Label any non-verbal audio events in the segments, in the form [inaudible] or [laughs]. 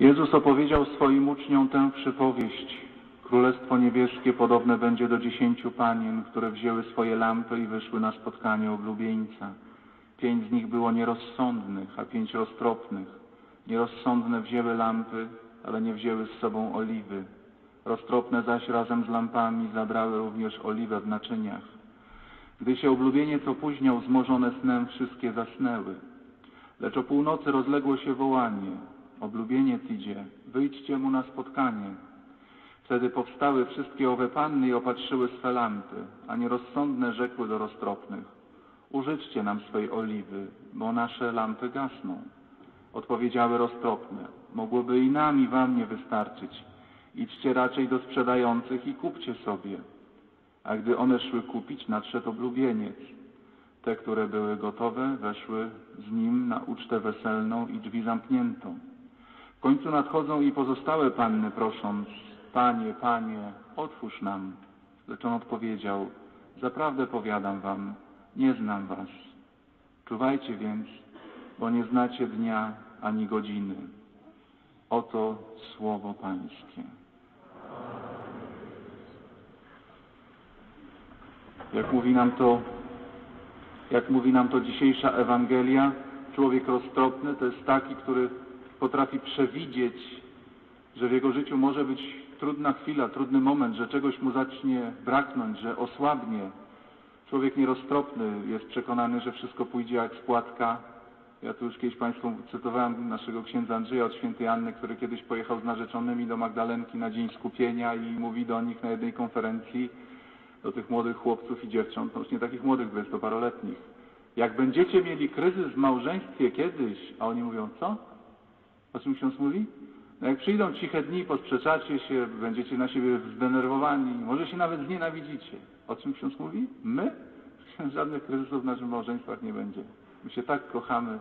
Jezus opowiedział swoim uczniom tę przypowieść. Królestwo niebieskie podobne będzie do dziesięciu panien, które wzięły swoje lampy i wyszły na spotkanie oblubieńca. Pięć z nich było nierozsądnych, a pięć roztropnych. Nierozsądne wzięły lampy, ale nie wzięły z sobą oliwy. Roztropne zaś razem z lampami zabrały również oliwę w naczyniach. Gdy się oblubieniec opóźniał, zmożone snem, wszystkie zasnęły. Lecz o północy rozległo się wołanie. Oblubieniec idzie, wyjdźcie mu na spotkanie. Wtedy powstały wszystkie owe panny i opatrzyły swe lampy, a nierozsądne rzekły do roztropnych. Użyczcie nam swej oliwy, bo nasze lampy gasną. Odpowiedziały roztropne. Mogłoby i nam, i wam nie wystarczyć. Idźcie raczej do sprzedających i kupcie sobie. A gdy one szły kupić, nadszedł oblubieniec. Te, które były gotowe, weszły z nim na ucztę weselną i drzwi zamknięto. W końcu nadchodzą i pozostałe panny prosząc, Panie, Panie, otwórz nam. Lecz on odpowiedział, zaprawdę powiadam wam, nie znam was. Czuwajcie więc, bo nie znacie dnia ani godziny. Oto słowo Pańskie. Jak mówi nam to, jak mówi nam to dzisiejsza Ewangelia, człowiek roztropny to jest taki, który potrafi przewidzieć, że w jego życiu może być trudna chwila, trudny moment, że czegoś mu zacznie braknąć, że osłabnie. Człowiek nieroztropny jest przekonany, że wszystko pójdzie jak spłatka. Ja tu już kiedyś Państwu cytowałem naszego księdza Andrzeja od świętej Anny, który kiedyś pojechał z narzeczonymi do Magdalenki na dzień skupienia i mówi do nich na jednej konferencji, do tych młodych chłopców i dziewcząt, no już nie takich młodych, dwudziestoparoletnich. Jak będziecie mieli kryzys w małżeństwie kiedyś, a oni mówią, co? O czym ksiądz mówi? No jak przyjdą ciche dni, posprzeczacie się, będziecie na siebie zdenerwowani, może się nawet znienawidzicie. O czym ksiądz mówi? My? [laughs] Żadnych kryzysów w naszych małżeństwach nie będzie. My się tak kochamy.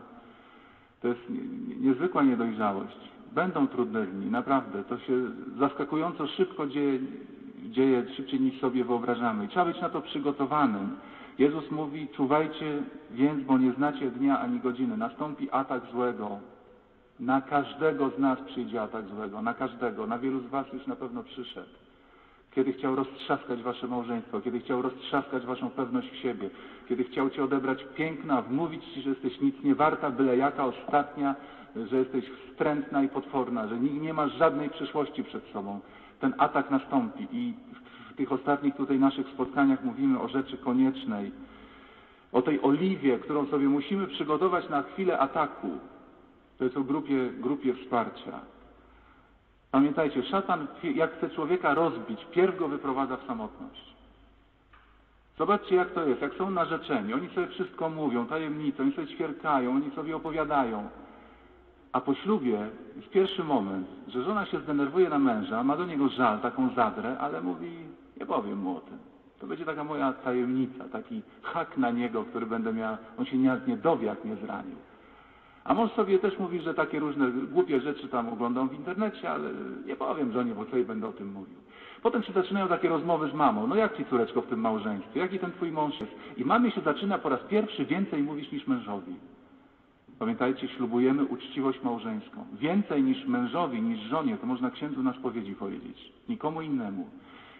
To jest nie- nie- niezwykła niedojrzałość. Będą trudne dni, naprawdę. To się zaskakująco szybko dzieje, dzieje szybciej niż sobie wyobrażamy. I trzeba być na to przygotowanym. Jezus mówi, czuwajcie więc, bo nie znacie dnia ani godziny. Nastąpi atak złego. Na każdego z nas przyjdzie atak złego. Na każdego. Na wielu z was już na pewno przyszedł. Kiedy chciał roztrzaskać wasze małżeństwo, kiedy chciał roztrzaskać waszą pewność w siebie, kiedy chciał cię odebrać piękna, wmówić ci, że jesteś nic nie warta, byle jaka ostatnia, że jesteś wstrętna i potworna, że nie nie masz żadnej przyszłości przed sobą. Ten atak nastąpi i w tych ostatnich tutaj naszych spotkaniach mówimy o rzeczy koniecznej, o tej oliwie, którą sobie musimy przygotować na chwilę ataku. To jest o grupie, grupie wsparcia. Pamiętajcie, szatan jak chce człowieka rozbić, pierw go wyprowadza w samotność. Zobaczcie jak to jest, jak są narzeczeni, oni sobie wszystko mówią, tajemnice, oni sobie ćwierkają, oni sobie opowiadają. A po ślubie jest pierwszy moment, że żona się zdenerwuje na męża, ma do niego żal, taką zadrę, ale mówi, nie powiem mu o tym. To będzie taka moja tajemnica, taki hak na niego, który będę miał, on się nie, nie dowie, jak mnie zranił. A mąż sobie też mówi, że takie różne głupie rzeczy tam oglądam w internecie, ale nie powiem żonie, bo co jej będę o tym mówił. Potem się zaczynają takie rozmowy z mamą. No jak ci córeczko w tym małżeństwie? Jaki ten twój mąż jest? I mamie się zaczyna po raz pierwszy więcej mówić niż mężowi. Pamiętajcie, ślubujemy uczciwość małżeńską. Więcej niż mężowi, niż żonie, to można księdzu na spowiedzi powiedzieć. Nikomu innemu.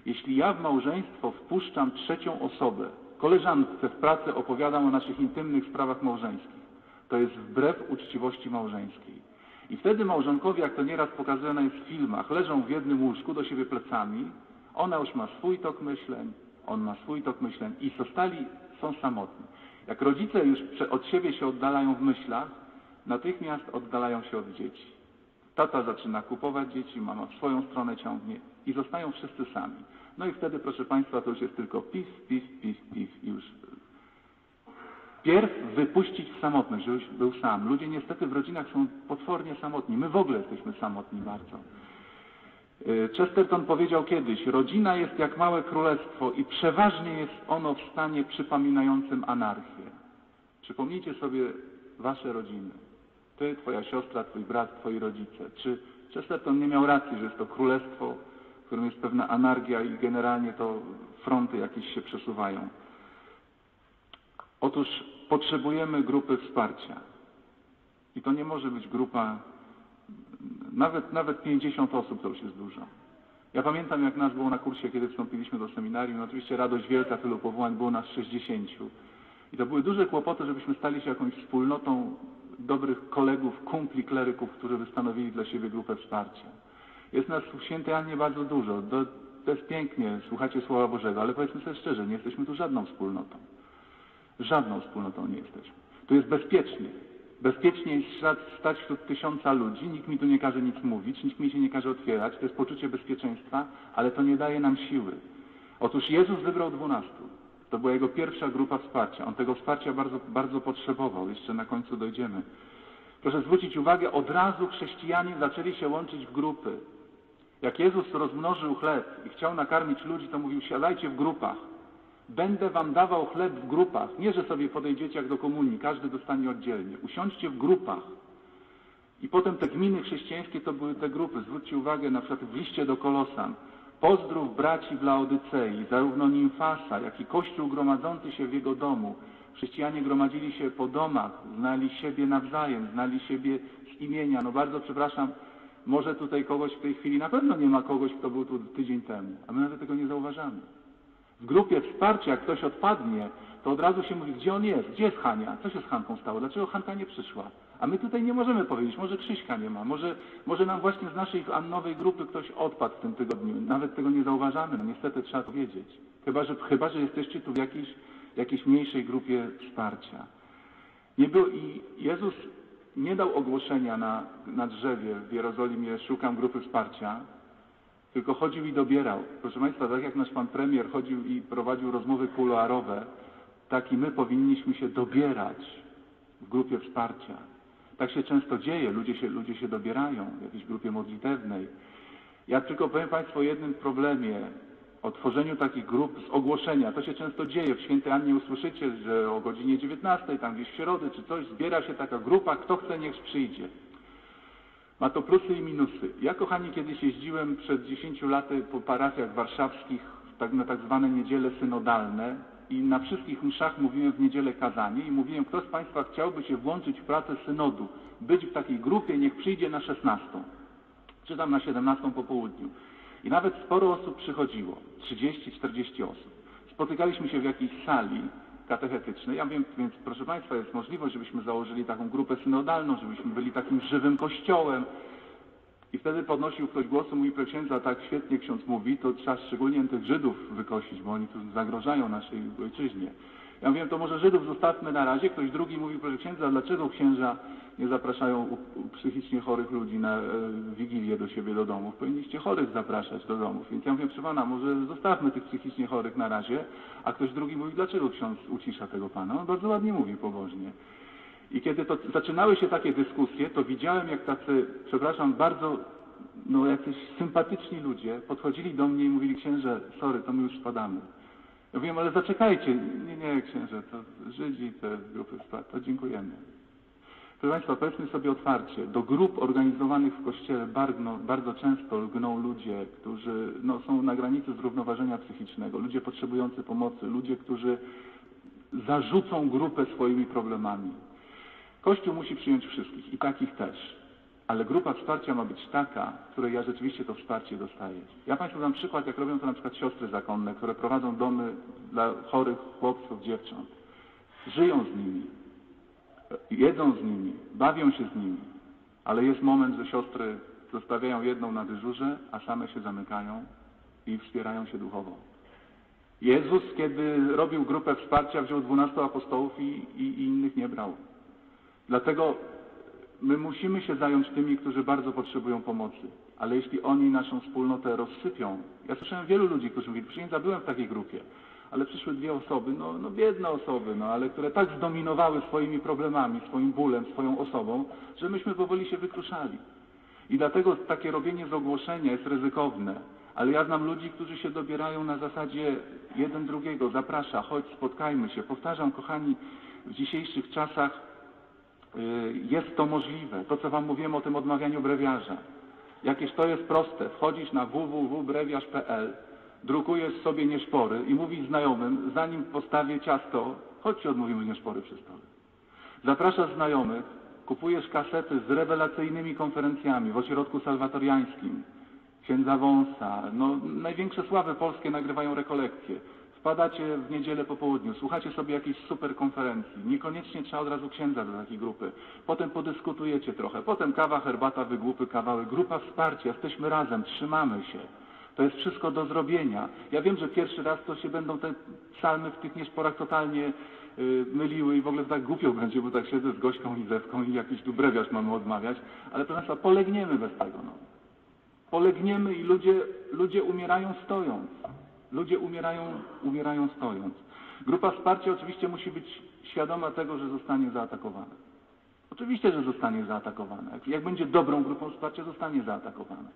Jeśli ja w małżeństwo wpuszczam trzecią osobę, koleżance w pracy opowiadam o naszych intymnych sprawach małżeńskich, to jest wbrew uczciwości małżeńskiej. I wtedy małżonkowie, jak to nieraz pokazane jest w filmach, leżą w jednym łóżku do siebie plecami, ona już ma swój tok myśleń, on ma swój tok myśleń i zostali, są samotni. Jak rodzice już od siebie się oddalają w myślach, natychmiast oddalają się od dzieci. Tata zaczyna kupować dzieci, mama w swoją stronę ciągnie i zostają wszyscy sami. No i wtedy, proszę Państwa, to już jest tylko pif, pif, pif, pif i już Pierw wypuścić samotność, żebyś był sam. Ludzie niestety w rodzinach są potwornie samotni. My w ogóle jesteśmy samotni bardzo. Y, Chesterton powiedział kiedyś, rodzina jest jak małe królestwo i przeważnie jest ono w stanie przypominającym anarchię. Przypomnijcie sobie wasze rodziny. Ty, twoja siostra, twój brat, twoi rodzice. Czy Chesterton nie miał racji, że jest to królestwo, w którym jest pewna anarchia i generalnie to fronty jakieś się przesuwają? Otóż potrzebujemy grupy wsparcia. I to nie może być grupa nawet, nawet 50 osób to już jest dużo. Ja pamiętam, jak nas było na kursie, kiedy wstąpiliśmy do seminarium. No oczywiście radość wielka, tylu powołań, było nas 60. I to były duże kłopoty, żebyśmy stali się jakąś wspólnotą dobrych kolegów, kumpli, kleryków, którzy by stanowili dla siebie grupę wsparcia. Jest nas w świętej Annie bardzo dużo. To jest pięknie, słuchacie Słowa Bożego, ale powiedzmy sobie szczerze, nie jesteśmy tu żadną wspólnotą. Żadną wspólnotą nie jesteśmy. Tu jest bezpiecznie. Bezpiecznie jest stać- wśród tysiąca ludzi, nikt mi tu nie każe nic mówić, nikt mi się nie każe otwierać, to jest poczucie bezpieczeństwa, ale to nie daje nam siły. Otóż Jezus wybrał dwunastu. To była jego pierwsza grupa wsparcia. On tego wsparcia bardzo, bardzo potrzebował. Jeszcze na końcu dojdziemy. Proszę zwrócić uwagę, od razu chrześcijanie zaczęli się łączyć w grupy. Jak Jezus rozmnożył chleb i chciał nakarmić ludzi, to mówił, siadajcie w grupach. Będę wam dawał chleb w grupach. Nie, że sobie podejdziecie jak do komunii, każdy dostanie oddzielnie. Usiądźcie w grupach. I potem te gminy chrześcijańskie to były te grupy. Zwróćcie uwagę na przykład w liście do Kolosan. Pozdrów braci w Laodycei, zarówno Nimfasa, jak i Kościół gromadzący się w jego domu. Chrześcijanie gromadzili się po domach, znali siebie nawzajem, znali siebie z imienia. No bardzo przepraszam, może tutaj kogoś w tej chwili, na pewno nie ma kogoś, kto był tu tydzień temu, a my nawet tego nie zauważamy. W grupie wsparcia, jak ktoś odpadnie, to od razu się mówi, gdzie on jest, gdzie jest Hania, co się z Hanką stało, dlaczego Hanka nie przyszła. A my tutaj nie możemy powiedzieć, może Krzyśka nie ma, może, może nam właśnie z naszej nowej grupy ktoś odpadł w tym tygodniu. Nawet tego nie zauważamy, no niestety trzeba to wiedzieć. Chyba, że, chyba, że jesteście tu w jakiejś, jakiejś mniejszej grupie wsparcia. Nie był, I Jezus nie dał ogłoszenia na, na drzewie w Jerozolimie, szukam grupy wsparcia, tylko chodził i dobierał. Proszę Państwa, tak jak nasz Pan Premier chodził i prowadził rozmowy kuluarowe, tak i my powinniśmy się dobierać w grupie wsparcia. Tak się często dzieje, ludzie się, ludzie się dobierają w jakiejś grupie modlitewnej. Ja tylko powiem Państwu o jednym problemie, o tworzeniu takich grup z ogłoszenia. To się często dzieje. W Świętej Annie usłyszycie, że o godzinie 19, tam gdzieś w środę czy coś, zbiera się taka grupa, kto chce, niech przyjdzie. Ma to plusy i minusy. Ja, kochani, kiedyś jeździłem przed 10 laty po parafiach warszawskich tak, na tak zwane niedziele synodalne i na wszystkich mszach mówiłem w niedzielę kazanie i mówiłem, kto z Państwa chciałby się włączyć w pracę synodu, być w takiej grupie, niech przyjdzie na 16, czy tam na 17 po południu. I nawet sporo osób przychodziło, 30-40 osób. Spotykaliśmy się w jakiejś sali katechetycznej. Ja wiem, więc proszę Państwa, jest możliwość, żebyśmy założyli taką grupę synodalną, żebyśmy byli takim żywym kościołem. I wtedy podnosił ktoś głos i mówi, księdza, tak świetnie ksiądz mówi, to trzeba szczególnie tych Żydów wykosić, bo oni tu zagrożają naszej ojczyźnie. Ja mówiłem, to może Żydów zostawmy na razie. Ktoś drugi mówił, proszę księdza, dlaczego księża nie zapraszają psychicznie chorych ludzi na e, wigilię do siebie do domów? Powinniście chorych zapraszać do domów. Więc ja mówię, proszę pana, może zostawmy tych psychicznie chorych na razie. A ktoś drugi mówi, dlaczego ksiądz ucisza tego pana? On bardzo ładnie mówi pobożnie. I kiedy to zaczynały się takie dyskusje, to widziałem, jak tacy, przepraszam, bardzo, no jacyś sympatyczni ludzie podchodzili do mnie i mówili, księże, sorry, to my już spadamy. Ja mówiłem, ale zaczekajcie, nie, nie, księże, to Żydzi, te grupy wsparcia, to dziękujemy. Proszę Państwa, powiedzmy sobie otwarcie, do grup organizowanych w Kościele bardzo, bardzo często lgną ludzie, którzy no, są na granicy zrównoważenia psychicznego, ludzie potrzebujący pomocy, ludzie, którzy zarzucą grupę swoimi problemami. Kościół musi przyjąć wszystkich i takich też. Ale grupa wsparcia ma być taka, której ja rzeczywiście to wsparcie dostaję. Ja Państwu dam przykład, jak robią to na przykład siostry zakonne, które prowadzą domy dla chorych chłopców, dziewcząt. Żyją z nimi, jedzą z nimi, bawią się z nimi, ale jest moment, że siostry zostawiają jedną na dyżurze, a same się zamykają i wspierają się duchowo. Jezus, kiedy robił grupę wsparcia, wziął dwunastu apostołów i, i, i innych nie brał. Dlatego my musimy się zająć tymi, którzy bardzo potrzebują pomocy. Ale jeśli oni naszą wspólnotę rozsypią, ja słyszałem wielu ludzi, którzy mówili, przyjęcia byłem w takiej grupie, ale przyszły dwie osoby, no, no biedne osoby, no ale które tak zdominowały swoimi problemami, swoim bólem, swoją osobą, że myśmy powoli się wykruszali. I dlatego takie robienie z ogłoszenia jest ryzykowne. Ale ja znam ludzi, którzy się dobierają na zasadzie jeden drugiego, zaprasza, chodź, spotkajmy się. Powtarzam, kochani, w dzisiejszych czasach y, jest to możliwe. To, co Wam mówiłem o tym odmawianiu brewiarza. Jakież to jest proste. Wchodzisz na www.brewiarz.pl, drukujesz sobie nieszpory i mówisz znajomym, zanim postawię ciasto, chodźcie odmówimy nieszpory przy stole. Zapraszasz znajomych, kupujesz kasety z rewelacyjnymi konferencjami w ośrodku salwatoriańskim, księdza Wąsa, no największe sławy polskie nagrywają rekolekcje. Wpadacie w niedzielę po południu, słuchacie sobie jakiejś super konferencji. Niekoniecznie trzeba od razu księdza do takiej grupy. Potem podyskutujecie trochę. Potem kawa, herbata, wygłupy, kawały. Grupa wsparcia, jesteśmy razem, trzymamy się. To jest wszystko do zrobienia. Ja wiem, że pierwszy raz to się będą te psalmy w tych nieszporach totalnie y, myliły i w ogóle tak głupio będzie, bo tak siedzę z Gośką i Zewką i jakiś tu brewiarz mamy odmawiać, ale proszę Państwa, polegniemy bez tego. No. Polegniemy i ludzie, ludzie umierają stojąc. Ludzie umierają, umierają stojąc. Grupa wsparcia oczywiście musi być świadoma tego, że zostanie zaatakowana. Oczywiście, że zostanie zaatakowana. Jak, jak będzie dobrą grupą wsparcia, zostanie zaatakowana.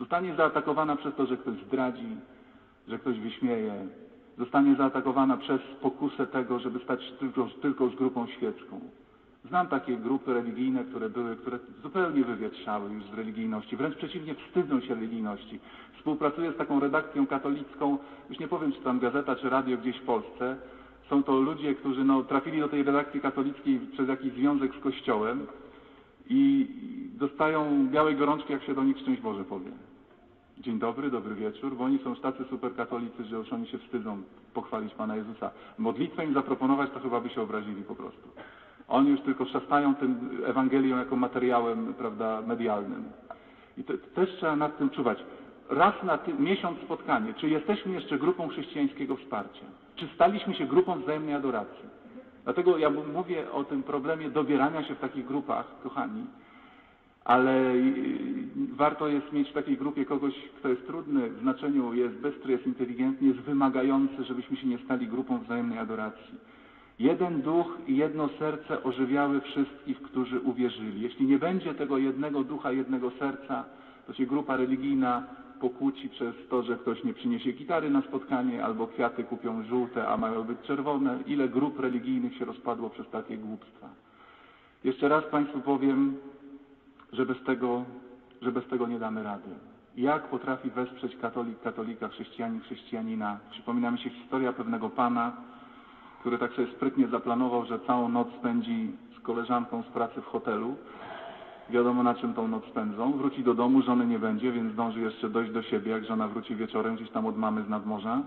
Zostanie zaatakowana przez to, że ktoś zdradzi, że ktoś wyśmieje. Zostanie zaatakowana przez pokusę tego, żeby stać tylko, tylko z grupą świecką. Znam takie grupy religijne, które były, które zupełnie wywietrzały już z religijności, wręcz przeciwnie, wstydzą się religijności. Współpracuję z taką redakcją katolicką, już nie powiem, czy tam gazeta, czy radio gdzieś w Polsce. Są to ludzie, którzy no, trafili do tej redakcji katolickiej przez jakiś związek z Kościołem i dostają białej gorączki, jak się do nich szczęść Boże powie. Dzień dobry, dobry wieczór, bo oni są już tacy superkatolicy, że już oni się wstydzą pochwalić Pana Jezusa. Modlitwę im zaproponować, to chyba by się obrazili po prostu. Oni już tylko szastają tym Ewangelią jako materiałem, prawda, medialnym. I też trzeba nad tym czuwać. Raz na ty, miesiąc spotkanie. Czy jesteśmy jeszcze grupą chrześcijańskiego wsparcia? Czy staliśmy się grupą wzajemnej adoracji? Dlatego ja mówię o tym problemie dobierania się w takich grupach, kochani, ale warto jest mieć w takiej grupie kogoś, kto jest trudny w znaczeniu, jest bystry, jest inteligentny, jest wymagający, żebyśmy się nie stali grupą wzajemnej adoracji. Jeden duch i jedno serce ożywiały wszystkich, którzy uwierzyli. Jeśli nie będzie tego jednego ducha, jednego serca, to się grupa religijna pokłóci przez to, że ktoś nie przyniesie gitary na spotkanie, albo kwiaty kupią żółte, a mają być czerwone. Ile grup religijnych się rozpadło przez takie głupstwa. Jeszcze raz Państwu powiem, że bez tego, że bez tego nie damy rady. Jak potrafi wesprzeć katolik, katolika, chrześcijanin, chrześcijanina? Przypomina mi się historia pewnego pana, który tak sobie sprytnie zaplanował, że całą noc spędzi z koleżanką z pracy w hotelu. Wiadomo na czym tą noc spędzą. Wróci do domu, żony nie będzie, więc zdąży jeszcze dojść do siebie, jak żona wróci wieczorem gdzieś tam od mamy z nadmorza.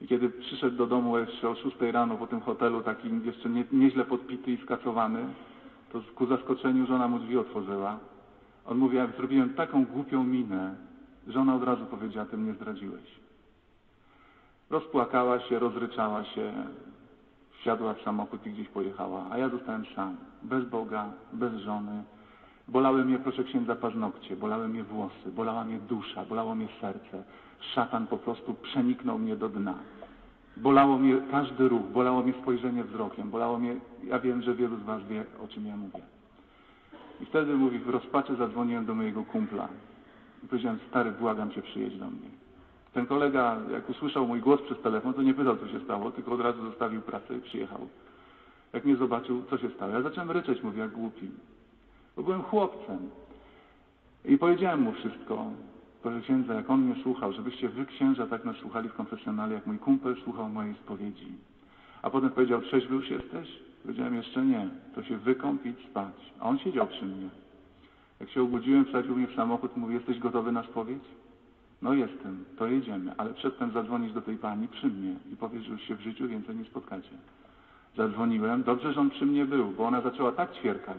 I kiedy przyszedł do domu jeszcze o 6 rano po tym hotelu, taki jeszcze nie, nieźle podpity i skacowany, to ku zaskoczeniu żona mu drzwi otworzyła. On mówi, jak zrobiłem taką głupią minę, że ona od razu powiedziała, ty mnie zdradziłeś. Rozpłakała się, rozryczała się, wsiadła w samochód i gdzieś pojechała, a ja zostałem sam, bez Boga, bez żony. Bolały mnie, proszę księdza, paznokcie, bolały mnie włosy, bolała mnie dusza, bolało mnie serce. Szatan po prostu przeniknął mnie do dna. Bolało mnie każdy ruch, bolało mnie spojrzenie wzrokiem, bolało mnie, ja wiem, że wielu z Was wie, o czym ja mówię. I wtedy mówi, w rozpaczy zadzwoniłem do mojego kumpla i powiedziałem, stary, błagam Cię, przyjedź do mnie. Ten kolega, jak usłyszał mój głos przez telefon, to nie pytał, co się stało, tylko od razu zostawił pracę i przyjechał. Jak mnie zobaczył, co się stało? Ja zacząłem ryczeć, mówię, jak głupi. Bo byłem chłopcem. I powiedziałem mu wszystko. Proszę księdza, jak on mnie słuchał, żebyście wy księża tak nas słuchali w konfesjonale, jak mój kumpel słuchał mojej spowiedzi. A potem powiedział, trzeźwy już jesteś? Powiedziałem, jeszcze nie. To się wykąp i idź spać. A on siedział przy mnie. Jak się obudziłem, wsadził mnie w samochód, mówi, jesteś gotowy na spowiedź? No jestem, to jedziemy, ale przedtem zadzwonisz do tej pani przy mnie i powiesz, że już się w życiu więcej nie spotkacie. Zadzwoniłem, dobrze, że on przy mnie był, bo ona zaczęła tak ćwierkać,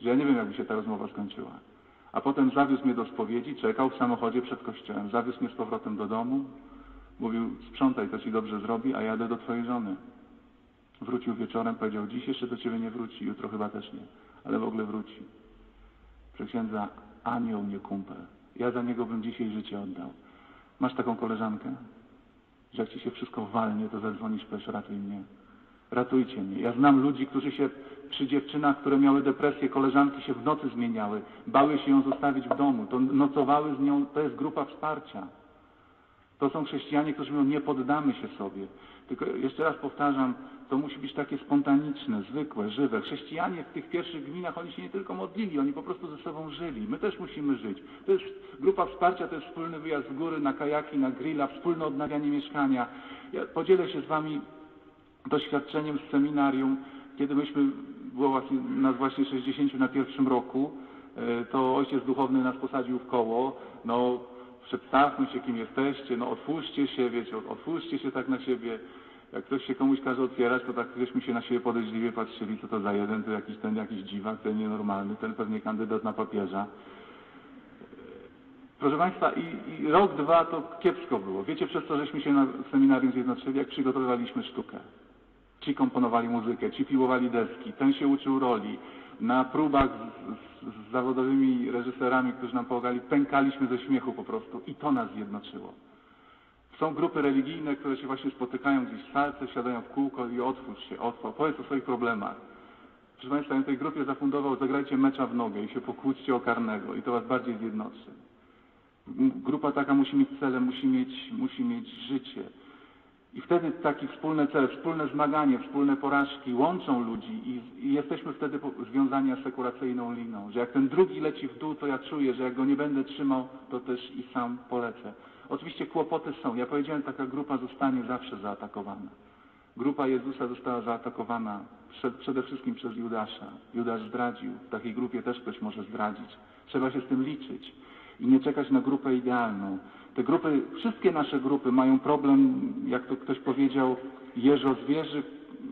że ja nie wiem, jakby się ta rozmowa skończyła. A potem zawiózł mnie do spowiedzi, czekał w samochodzie przed kościołem, zawiózł mnie z powrotem do domu, mówił, sprzątaj, to ci dobrze zrobi, a jadę do twojej żony. Wrócił wieczorem, powiedział, dziś jeszcze do ciebie nie wróci, jutro chyba też nie, ale w ogóle wróci. Proszę księdza, anioł, nie kumpel. Ja za niego bym dzisiaj życie oddał. Masz taką koleżankę, że jak ci się wszystko walnie, to zadzwonisz, powiesz, ratuj mnie. Ratujcie mnie. Ja znam ludzi, którzy się przy dziewczynach, które miały depresję, koleżanki się w nocy zmieniały, bały się ją zostawić w domu, to nocowały z nią, to jest grupa wsparcia. To są chrześcijanie, którzy mówią, nie poddamy się sobie. Tylko jeszcze raz powtarzam, to musi być takie spontaniczne, zwykłe, żywe. Chrześcijanie w tych pierwszych gminach, oni się nie tylko modlili, oni po prostu ze sobą żyli. My też musimy żyć. To jest grupa wsparcia, to jest wspólny wyjazd w góry, na kajaki, na grilla, wspólne odnawianie mieszkania. Ja podzielę się z Wami doświadczeniem z seminarium, kiedy myśmy było nas właśnie 60 na pierwszym roku, e, to ojciec duchowny nas posadził w koło, no przedstawmy się kim jesteście, no otwórzcie się, wiecie, otwórzcie się tak na siebie. Jak ktoś się komuś każe otwierać, to tak żeśmy się na siebie podejrzliwie patrzyli, co to za jeden, to jakiś ten jakiś dziwak, ten nienormalny, ten pewnie kandydat na papieża. Proszę Państwa, i, i rok, dwa to kiepsko było. Wiecie, przez co żeśmy się na seminarium zjednoczyli, jak przygotowywaliśmy sztukę. Ci komponowali muzykę, ci piłowali deski, ten się uczył roli. Na próbach z, z, z zawodowymi reżyserami, którzy nam pomagali, pękaliśmy ze śmiechu po prostu i to nas zjednoczyło. Są grupy religijne, które się właśnie spotykają gdzieś w salce, siadają w kółko i otwórz się, otwórz, powiedz o swoich problemach. Proszę Państwa, ja tej grupie zafundował, zagrajcie mecza w nogę i się pokłóćcie o karnego i to Was bardziej zjednoczy. Grupa taka musi mieć cele, musi mieć, musi mieć życie. I wtedy taki wspólne cele, wspólne zmaganie, wspólne porażki łączą ludzi i, i jesteśmy wtedy związani asekuracyjną liną, że jak ten drugi leci w dół, to ja czuję, że jak go nie będę trzymał, to też i sam polecę. Oczywiście kłopoty są. Ja powiedziałem, taka grupa zostanie zawsze zaatakowana. Grupa Jezusa została zaatakowana przed, przede wszystkim przez Judasza. Judasz zdradził. W takiej grupie też ktoś może zdradzić. Trzeba się z tym liczyć i nie czekać na grupę idealną. Te grupy, wszystkie nasze grupy mają problem, jak to ktoś powiedział, jeżo zwierzy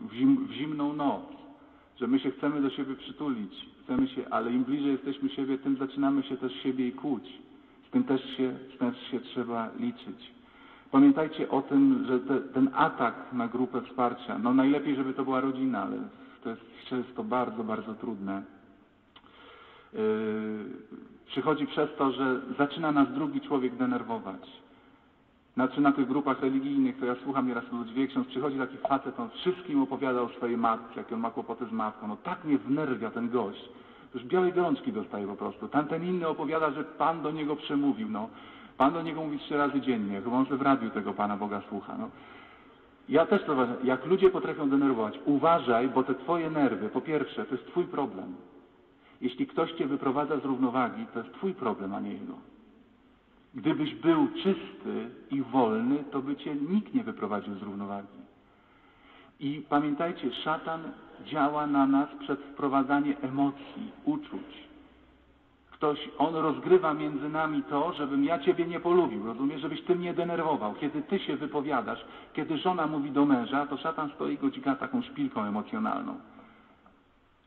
w, zim, w zimną noc. Że my się chcemy do siebie przytulić, chcemy się, ale im bliżej jesteśmy siebie, tym zaczynamy się też siebie i kłuć. Z tym też się, z tym się trzeba liczyć. Pamiętajcie o tym, że te, ten atak na grupę wsparcia, no najlepiej, żeby to była rodzina, ale to jest często bardzo, bardzo trudne. Yy, przychodzi przez to, że zaczyna nas drugi człowiek denerwować. Znaczy na tych grupach religijnych, to ja słucham nieraz ludzi, wie ksiądz, przychodzi taki facet, on wszystkim opowiada o swojej matce, jak on ma kłopoty z matką. No tak mnie wnerwia ten gość. Już białej gorączki dostaje po prostu. Tamten inny opowiada, że Pan do niego przemówił. No. Pan do niego mówi trzy razy dziennie, chyba on w radiu tego Pana Boga słucha. No. Ja też to uważam, jak ludzie potrafią denerwować, uważaj, bo te twoje nerwy, po pierwsze, to jest twój problem. Jeśli ktoś cię wyprowadza z równowagi, to jest twój problem, a nie jego. Gdybyś był czysty i wolny, to by cię nikt nie wyprowadził z równowagi. I pamiętajcie, szatan działa na nas przez wprowadzanie emocji, uczuć. Ktoś, on rozgrywa między nami to, żebym ja ciebie nie polubił, rozumiesz, żebyś ty mnie denerwował. Kiedy ty się wypowiadasz, kiedy żona mówi do męża, to szatan stoi go dźga taką szpilką emocjonalną.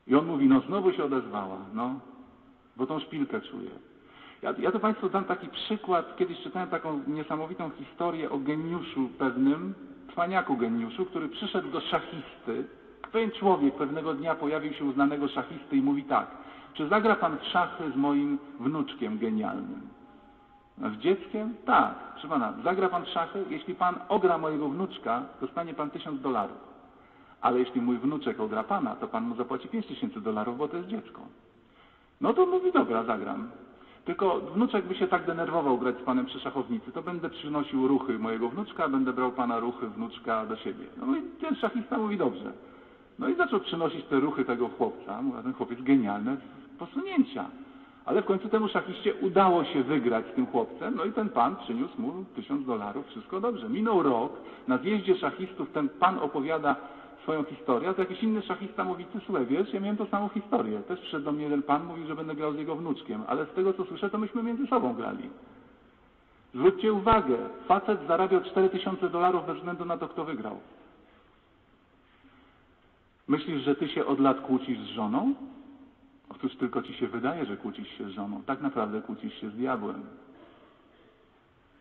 I on mówi, no znowu się odezwała, no, bo tą szpilkę czuje. Ja, ja to Państwu dam taki przykład. Kiedyś czytałem taką niesamowitą historię o geniuszu pewnym, cwaniaku geniuszu, który przyszedł do szachisty. Pewien człowiek pewnego dnia pojawił się u znanego szachisty i mówi tak, czy zagra Pan w szachy z moim wnuczkiem genialnym? Z dzieckiem? Tak. Proszę Pana, zagra Pan w szachy? Jeśli Pan ogra mojego wnuczka, dostanie Pan tysiąc dolarów. Ale jeśli mój wnuczek ogra Pana, to Pan mu zapłaci pięć tysięcy dolarów, bo to jest dziecko. No to mówi, dobra, zagram. Tylko wnuczek by się tak denerwował grać z panem przy szachownicy, to będę przynosił ruchy mojego wnuczka, będę brał pana ruchy wnuczka do siebie. No i ten szachista mówi dobrze. No i zaczął przynosić te ruchy tego chłopca, mówi, ten chłopiec genialne posunięcia. Ale w końcu temu szachiście udało się wygrać z tym chłopcem, no i ten pan przyniósł mu tysiąc dolarów, wszystko dobrze. Minął rok, na zjeździe szachistów ten pan opowiada swoją historię, a to jakiś inny szachista mówi, ty słuchaj, wiesz, ja miałem tą samą historię. Też przyszedł do mnie jeden pan, mówił, że będę grał z jego wnuczkiem, ale z tego co słyszę, to myśmy między sobą grali. Zwróćcie uwagę, facet zarabiał 4000 dolarów bez względu na to, kto wygrał. Myślisz, że ty się od lat kłócisz z żoną? Otóż tylko ci się wydaje, że kłócisz się z żoną. Tak naprawdę kłócisz się z diabłem.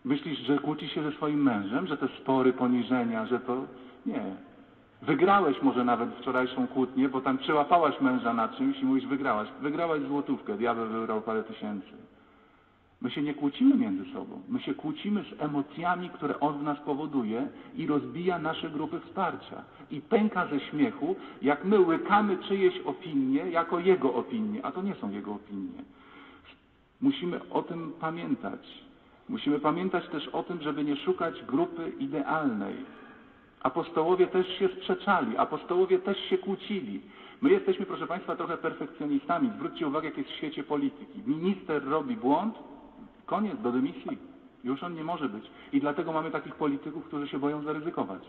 Myślisz, że kłócisz się ze swoim mężem, że te spory, poniżenia, że to... Nie. Wygrałeś może nawet wczorajszą kłótnię, bo tam przełapałaś męża na czymś i mówisz wygrałaś. Wygrałaś złotówkę, diabeł wygrał parę tysięcy. My się nie kłócimy między sobą. My się kłócimy z emocjami, które on w nas powoduje i rozbija nasze grupy wsparcia. I pęka ze śmiechu, jak my łykamy czyjeś opinie jako jego opinie, a to nie są jego opinie. Musimy o tym pamiętać. Musimy pamiętać też o tym, żeby nie szukać grupy idealnej. Apostołowie też się sprzeczali, apostołowie też się kłócili. My jesteśmy, proszę Państwa, trochę perfekcjonistami. Zwróćcie uwagę, jak jest w świecie polityki. Minister robi błąd, koniec, do dymisji. Już on nie może być. I dlatego mamy takich polityków, którzy się boją zaryzykować.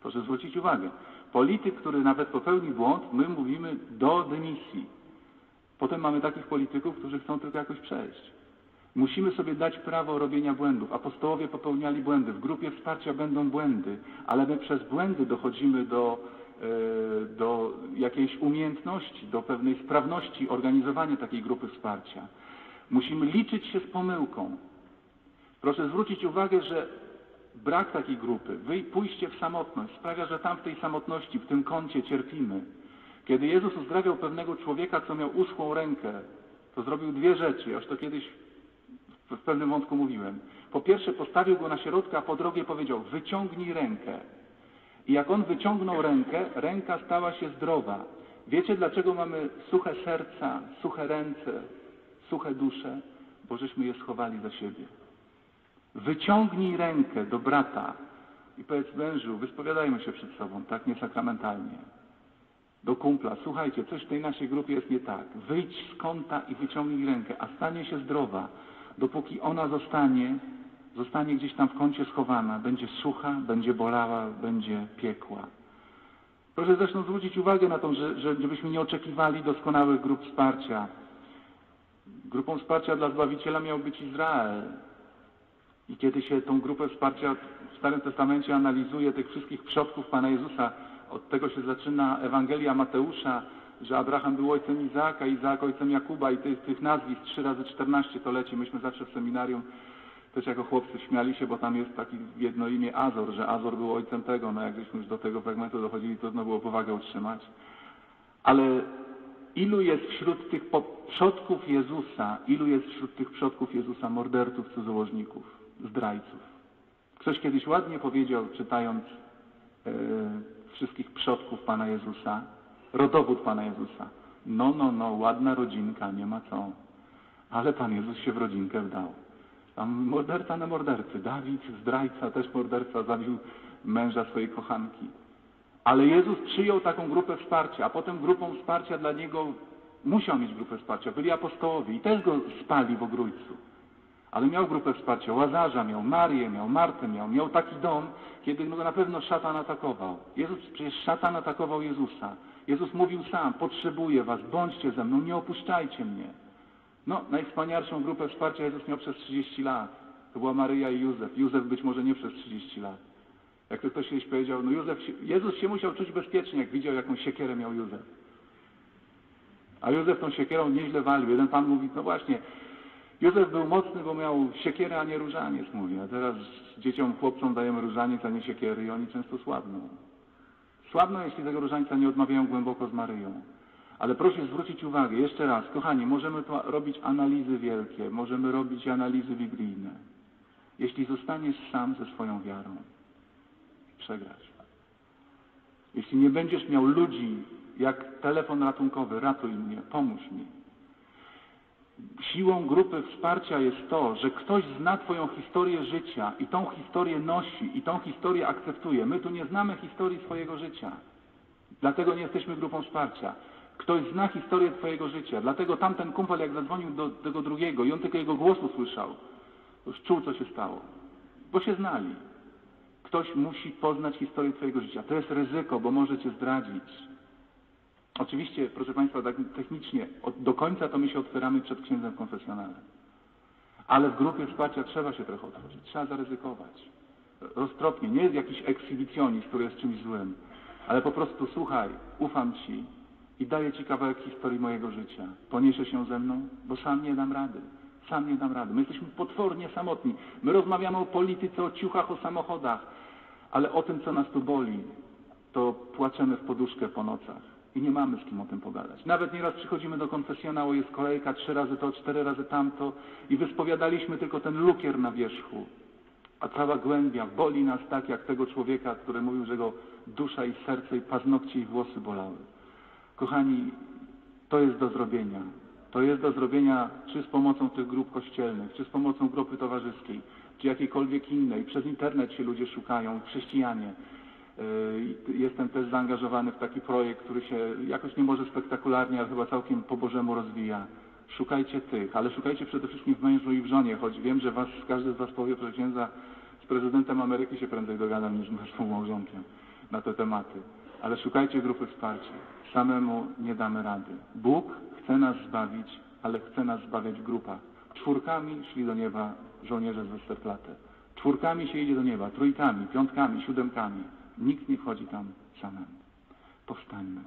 Proszę zwrócić uwagę. Polityk, który nawet popełni błąd, my mówimy do dymisji. Potem mamy takich polityków, którzy chcą tylko jakoś przejść. Musimy sobie dać prawo robienia błędów. Apostołowie popełniali błędy. W grupie wsparcia będą błędy, ale my przez błędy dochodzimy do, e, do jakiejś umiejętności, do pewnej sprawności organizowania takiej grupy wsparcia. Musimy liczyć się z pomyłką. Proszę zwrócić uwagę, że brak takiej grupy, pójście w samotność sprawia, że tam w tej samotności, w tym kącie cierpimy. Kiedy Jezus uzdrawiał pewnego człowieka, co miał uschłą rękę, to zrobił dwie rzeczy. Już to kiedyś w pewnym wątku mówiłem. Po pierwsze postawił go na środka, a po drugie powiedział wyciągnij rękę. I jak on wyciągnął rękę, ręka stała się zdrowa. Wiecie dlaczego mamy suche serca, suche ręce, suche dusze? Bo żeśmy je schowali za siebie. Wyciągnij rękę do brata i powiedz mężu, wyspowiadajmy się przed sobą, tak niesakramentalnie. Do kumpla, słuchajcie, coś w tej naszej grupie jest nie tak. Wyjdź z kąta i wyciągnij rękę, a stanie się zdrowa. Dopóki ona zostanie, zostanie gdzieś tam w kącie schowana, będzie sucha, będzie bolała, będzie piekła. Proszę zresztą zwrócić uwagę na to, że, że żebyśmy nie oczekiwali doskonałych grup wsparcia. Grupą wsparcia dla Zbawiciela miał być Izrael. I kiedy się tą grupę wsparcia w Starym Testamencie analizuje tych wszystkich przodków Pana Jezusa, od tego się zaczyna Ewangelia Mateusza, że Abraham był ojcem Izaaka, Izaak ojcem Jakuba i tych, tych nazwisk 3 razy 14 to leci. Myśmy zawsze w seminarium też jako chłopcy śmiali się, bo tam jest taki jedno imię Azor, że Azor był ojcem tego. No jak żeśmy już do tego fragmentu dochodzili, trudno było powagę utrzymać. Ale ilu jest wśród tych przodków Jezusa, ilu jest wśród tych przodków Jezusa morderców, cudzołożników, zdrajców? Ktoś kiedyś ładnie powiedział, czytając e, wszystkich przodków Pana Jezusa, rodowód Pana Jezusa. No, no, no, ładna rodzinka, nie ma co. Ale Pan Jezus się w rodzinkę wdał. Tam morderca na mordercy. Dawid, zdrajca, też morderca, zabił męża swojej kochanki. Ale Jezus przyjął taką grupę wsparcia, a potem grupą wsparcia dla Niego musiał mieć grupę wsparcia. Byli apostołowie i też go spali w ogrójcu. Ale miał grupę wsparcia. Łazarza miał, Marię miał, Martę miał. Miał taki dom, kiedy go na pewno szatan atakował. Jezus, przecież szatan atakował Jezusa. Jezus mówił sam, potrzebuję was, bądźcie ze mną, nie opuszczajcie mnie. No, najwspanialszą grupę wsparcia Jezus miał przez 30 lat. To była Maryja i Józef. Józef być może nie przez 30 lat. Jak to ktoś kiedyś powiedział, no Józef, Jezus się musiał czuć bezpiecznie, jak widział, jaką siekierę miał Józef. A Józef tą siekierą nieźle walił. Jeden pan mówi, no właśnie, Józef był mocny, bo miał siekierę, a nie różaniec, mówi. A teraz dzieciom, chłopcom dajemy różaniec, a nie siekiery i oni często słabną. Słabną, jeśli tego różańca nie odmawiają głęboko z Maryją. Ale proszę zwrócić uwagę, jeszcze raz, kochani, możemy robić analizy wielkie, możemy robić analizy biblijne. Jeśli zostaniesz sam ze swoją wiarą, przegrasz. Jeśli nie będziesz miał ludzi, jak telefon ratunkowy, ratuj mnie, pomóż mi. Siłą grupy wsparcia jest to, że ktoś zna Twoją historię życia i tą historię nosi i tą historię akceptuje. My tu nie znamy historii swojego życia. Dlatego nie jesteśmy grupą wsparcia. Ktoś zna historię Twojego życia. Dlatego tamten kumpel, jak zadzwonił do tego drugiego i on tylko jego głosu słyszał, już czuł, co się stało. Bo się znali. Ktoś musi poznać historię Twojego życia. To jest ryzyko, bo może Cię zdradzić. Oczywiście, proszę Państwa, tak technicznie, od, do końca to my się otwieramy przed księdzem konfesjonalnym. Ale w grupie wsparcia trzeba się trochę otworzyć, trzeba zaryzykować. Roztropnie, nie jest jakiś ekshibicjonizm, który jest czymś złym, ale po prostu słuchaj, ufam Ci i daję Ci kawałek historii mojego życia. Poniesiesz się ze mną, bo sam nie dam rady. Sam nie dam rady. My jesteśmy potwornie samotni. My rozmawiamy o polityce, o ciuchach, o samochodach, ale o tym, co nas tu boli, to płaczemy w poduszkę po nocach i nie mamy z kim o tym pogadać. Nawet nieraz przychodzimy do konfesjonału, jest kolejka, trzy razy to, cztery razy tamto i wyspowiadaliśmy tylko ten lukier na wierzchu, a cała głębia boli nas tak, jak tego człowieka, który mówił, że go dusza i serce i paznokcie i włosy bolały. Kochani, to jest do zrobienia. To jest do zrobienia czy z pomocą tych grup kościelnych, czy z pomocą grupy towarzyskiej, czy jakiejkolwiek innej. Przez internet się ludzie szukają, chrześcijanie. Yy, Jestem też zaangażowany w taki projekt, który się jakoś nie może spektakularnie, ale chyba całkiem po Bożemu rozwija. Szukajcie tych, ale szukajcie przede wszystkim w mężu i w żonie, choć wiem, że was, każdy z was powie, że księdza z prezydentem Ameryki się prędzej dogadam niż z współmałżonkiem. na te tematy. Ale szukajcie grupy wsparcia. Samemu nie damy rady. Bóg chce nas zbawić, ale chce nas zbawiać w grupach. Czwórkami szli do nieba żołnierze z Westerplatte. Czwórkami się idzie do nieba, trójkami, piątkami, siódemkami. Nikt nie wchodzi tam samemu. Powstańmy.